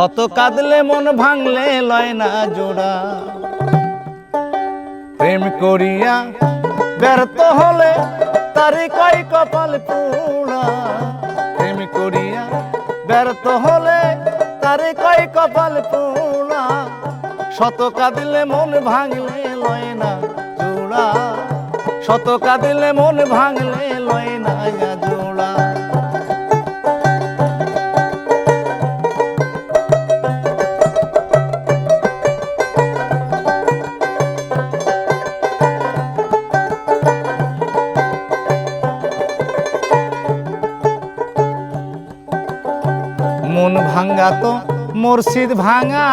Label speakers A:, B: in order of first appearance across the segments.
A: শত কাঁদলে মন ভাঙলে লয় না জোড়া। প্রেম করিয়া ব্যর্থ হলে তারি কয় কপাল পোড়া প্রেম করিয়া ব্যর্থ হলে তারি কয় কপাল পোড়া শত কাঁদিলে মন ভাঙলে লয় না জোড়া। শত কাঁদিলে মন ভাঙলে লয় না জোড়া। ভাঙ্গা তো মুর্শিদ ভাঙা।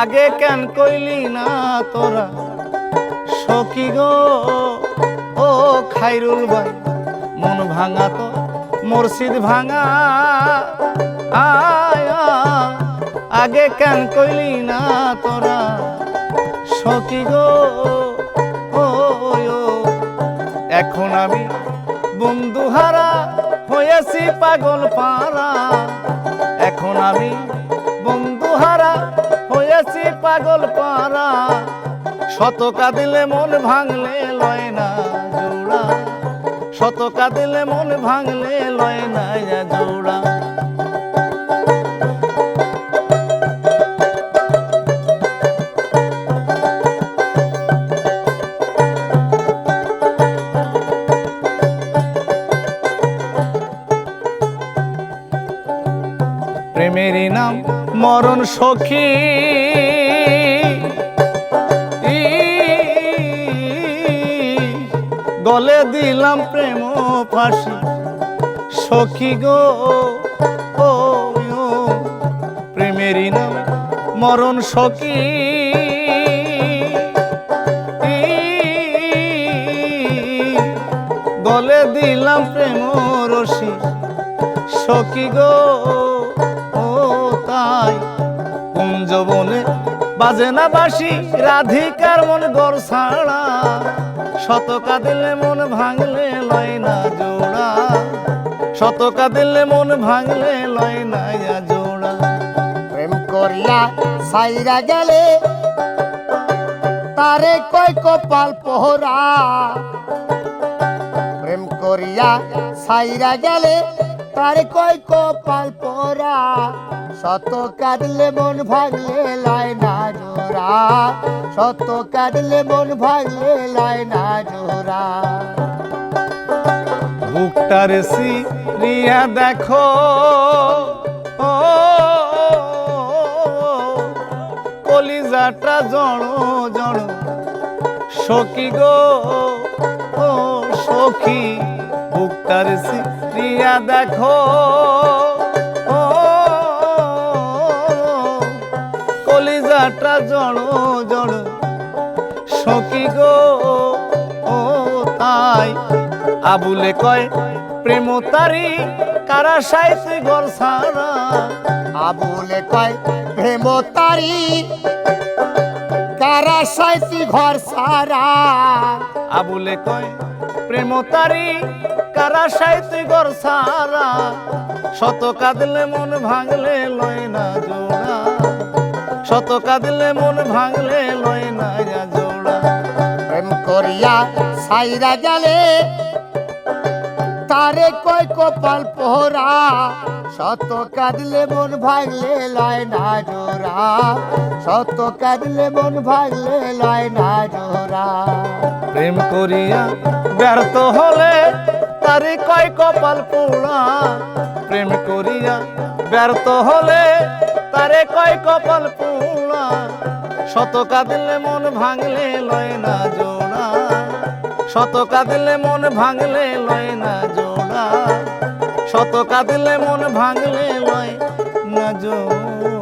A: আগে কেন কইলি না তোরা? সখী গো, ও খাইরুল ভাই, মন ভাঙা তো মুর্শিদ ভাঙা। আগে কেন কইলি না তোরা? সখী গো এখন আমি বন্ধুহারা হয়েছি পাগল পাড়া। এখন আমি বন্ধুহারা হয়েছি পাগল পাড়া। শত কাঁদিলে মন ভাঙলে লয় না জোড়া। শত কাঁদিলে মন ভাঙলে লয় না জোড়া। প্রেমেরই নাম মরণ সখী। গলে দিলাম প্রেম ফাঁসি। সখী গো, ও প্রেমেরই নাম মরণ সখী। গলে দিলাম প্রেম রশি। সখী গো বাজে না বাসি রাধিকার মন গর ছাড়া। শতকা দিলে মন ভাঙলে লয় না জোড়া। শতকা দিলে মন ভাঙলে লয় না জোড়া।
B: প্রেম করিয়া সাইরা গেলে, তারে কয় কপাল পোহরা। প্রেম করিয়া সাইরা গেলে, তারে কয় কপাল পোহরা। শত কাঁদলে মন ভাগলে লয় না জোড়া। শত কাঁদলে মন ভাগলে লয় না জোড়া।
A: বুকটার রিয়া দেখো। ও, কলিজাটা জড় জড়। সখী গো, ও সখী বুকটার দেখো। তাই আবুলে কয়, প্রেম তারি কারা সাইতে গর সারা
B: আবুলে কয়, প্রেম তারি কারা সাইতি ঘর সারা
A: আবুলে কয়, প্রেম তারি কারা সাইতে গর সারা শত কাঁদলে মন ভাঙলে লয় না জোড়া। শত কাঁদলে মন ভাঙলে লয় না জোড়া।
B: করিয়া সাইরা গেলে। তারে কয় কপাল পোহরা, শত কাঁদলে মন ভাগলে লয় না জোড়া। শত কাঁদলে মন ভাগলে লয় না জোড়া।
A: প্রেম করিয়া ব্যর্থ হলে তারে কয় কপাল পোড়া। প্রেম করিয়া ব্যর্থ হলে তারে কয় কপাল পোড়া। শত কাঁদলে মন ভাঙলে লয় না জোড়া। শত কাঁদলে মন ভাঙলে লয় না জোড়া। শত কাঁদলে মন ভাঙলে লয় না জোড়া।